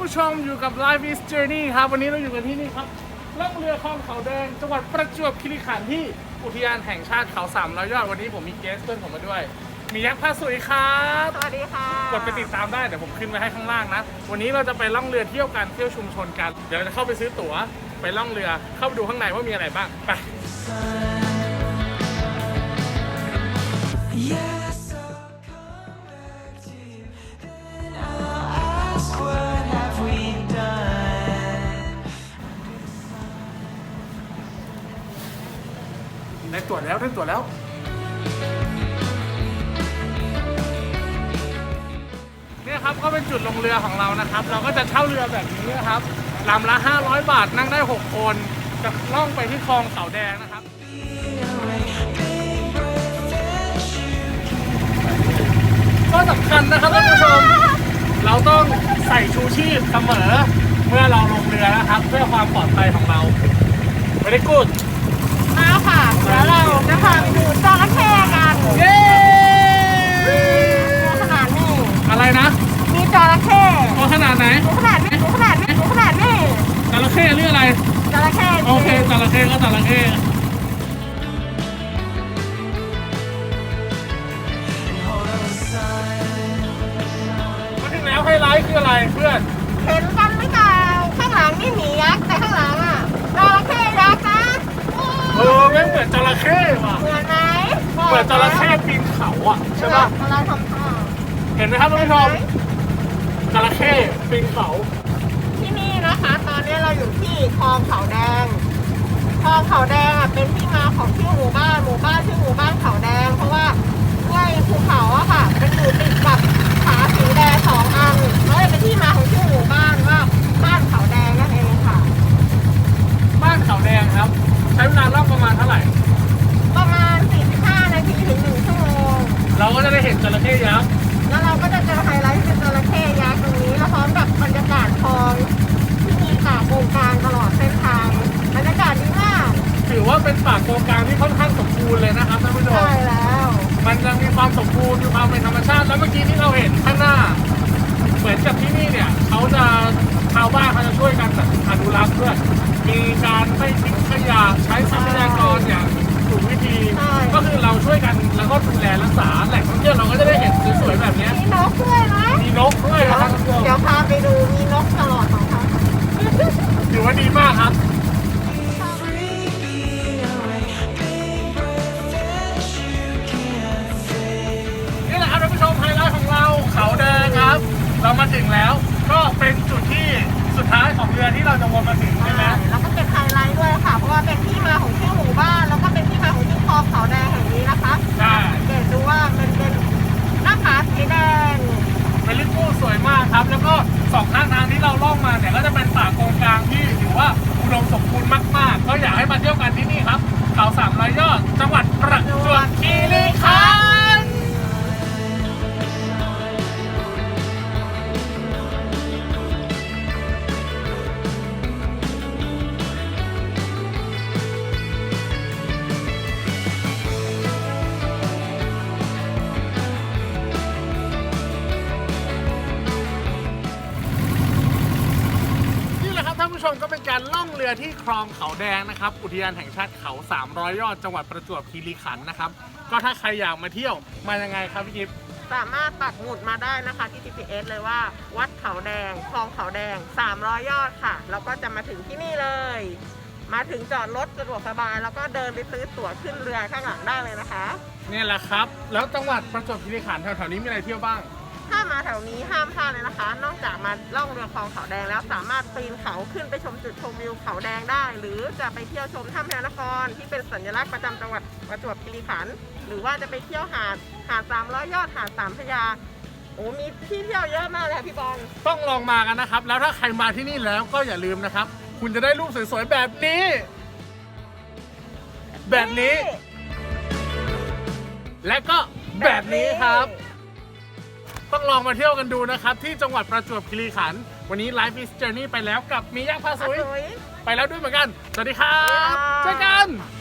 ผู้ชมอยู่กับ Life is Journey ครับ วันนี้เราอยู่กันที่นี่ครับล่องเรือคลองเขาแดงจังหวัดประจวบคีรีขันธ์ที่อุทยานแห่งชาติเขาสามร้อยยอดวันนี้ผมมีเกสเพื่อนผมมาด้วย มียักษ์พาสุยครับสวัสดีค่ะกดไปติดตามได้เดี๋ยวผมขึ้นไว้ให้ข้างล่างนะ วันนี้เราจะไปล่องเรือเที่ยวกันเที่ยวชุมชนกัน เดี๋ยวเราจะเข้าไปซื้อตั๋วไปล่องเรือเข้าไปดูข้างในว่ามีอะไรบ้างไป ตั๋วแล้วได้ตั๋วแล้ว เนี่ยครับก็เป็นจุดลงเรือของเรานะครับ เราก็จะเช่าเรือแบบนี้นะครับลำละ 500 บาทนั่งได้ 6 คนจะล่องไปที่คลองเขาแดงนะครับ ก็สำคัญนะครับท่านผู้ชม เราต้องใส่ชูชีพเสมอ เมื่อเราลงเรือนะครับ เพื่อความปลอดภัยของเราไม่ได้กูด ค่ะเดี๋ยวเราจะพาไปดูจระเข้กันเย้ดูขนาดนี้อะไรนะมีจระเข้ตัวขนาดไหนดูขนาดนี้ดูขนาดนี้ดูขนาดนี้จระเข้หรืออะไรจระเข้โอเคจระเข้ก็จระเข้มาถึงแล้วไฮไลท์คืออะไรเพื่อน เห็นกันไหมเปล่าข้างหลังนี่หมียักษ์แต่ข้างหลังอะจระเข้ยักษ์นะ เออไม่งเหมือนจระเข้ว่ะเหมือนไหมเหมือนจระเข้ปีนเขาอะใช่ปะกำลังทำท่าเห็นไหมครับท่านผู้ชมจระเข้ปีนเขาที่นี่นะคะ ตอนนี้เราอยู่ที่คลองเขาแดงคลองเขาแดงอะเป็นที่มาของชื่อหมู่บ้านหมู่บ้านชื่อหมู่บ้านเขาแดง เพราะว่าด้วยภูเขาอะค่ะมันอยู่ติดกับผาสีแดงสองอันแล้วเลยเป็นที่มาของชื่อหมู่บ้านว่าบ้านเขาแดงนั่นเองค่ะ บ้านเขาแดงครับ ใช้เวลาล่องประมาณเท่าไหร่ ประมาณ 45 นาทีถึง 1 ชั่วโมง เรา ก็จะได้เห็นจระเข้ยักษ์แล้วเราก็จะเจอไฮไลท์ที่เป็นจระเข้ยักษ์ตรงนี้แล้วพร้อมกับบรรยากาศคลองที่มีป่าโกงกลางตลอดเส้นทางบรรยากาศดีมากถือว่าเป็นป่าโกงกลางที่ค่อนข้างสมบูรณ์เลยนะครับท่านผู้ชมใช่แล้ว มันจะมีความสมบูรณ์มีความเป็นธรรมชาติแล้วเมื่อกี้ที่เราเห็นข้างหน้า เหมือนกับที่นี่เนี่ยเขาจะชาวบ้านเขาจะช่วยกันอนุรักษ์ด้วยมีการไม่ทิ้งขยะใช้ทรัพยากรอย่างถูกวิธี ก็คือเรา ช่วยกันแล้วก็ดูแลรักษาแหล่งท่องเที่ยวเราก็จะได้เห็นสวยๆแบบเนี้ยมีนกด้วยนะมีนกด้วยเดี๋นะยวครับท่านผู้ชมเดี๋ยวพาไปดูมีนกตลอดของเขาถือว่าดีมากครับนี่แหละครับท่านผู้ชมไฮไลท์ของเราเขาแดงครับ เรามาถึงแล้วก็เป็นจุดที่สุดท้ายของเรือที่เราจะวน สวยมากครับ แล้วก็สองข้างทางที่เราล่องมาเนี่ยก็จะเป็นป่าโกงกลางที่ถือว่าอุดมสมบูรณ์มาก ๆ ก็อยากให้มาเที่ยวกันที่นี่ครับเขาสามรอยยอดจังหวัดประจวบคีรี ก็เป็นการล่องเรือที่คลองเขาแดงนะครับ อุทยานแห่งชาติเขา 300 ยอดจังหวัดประจวบคีรีขันธ์นะครับ ก็ถ้าใครอยากมาเที่ยวมายังไงครับพี่กิฟต์สามารถปักหมุดมาได้นะคะที่ GPS เลยว่า วัดเขาแดงคลองเขาแดง 300 ยอดค่ะ แล้วก็จะมาถึงที่นี่เลย มาถึงจอดรถสะดวกสบาย แล้วก็เดินไปซื้อตั๋วขึ้นเรือข้างหลังได้เลยนะคะ นี่แหละครับ แล้วจังหวัดประจวบคีรีขันธ์แถวๆนี้มีอะไรเที่ยวบ้าง ถ้ามาแถวนี้ห้ามพลาดเลยนะคะ นอกจากมาล่องเรือคลองเขาแดงแล้วสามารถปีนเขาขึ้นไปชมจุดชมวิวเขาแดงได้ หรือจะไปเที่ยวชมถ้ำพระนคร ที่เป็นสัญลักษณ์ประจำจังหวัดประจวบคีรีขันธ์หรือว่าจะไปเที่ยวหาดหาดสามร้อยยอดหาดสามพระยาโอ้มีที่เที่ยวเยอะมากเลยค่ะพี่บอลต้องลองมากันนะครับ แล้วถ้าใครมาที่นี่แล้วก็อย่าลืมนะครับ คุณจะได้รูปสวยๆแบบนี้ แบบนี้ และก็แบบนี้ครับ ต้องลองมาเที่ยวกันดูนะครับ ที่จังหวัดประจวบคีรีขันธ์วันนี้ Life is Journey ไปแล้วกับมีย่างพาสสุยวยไปแล้วด้วยเหมือนกัน สวัสดีครับสวัสดีค่ะเจอกัน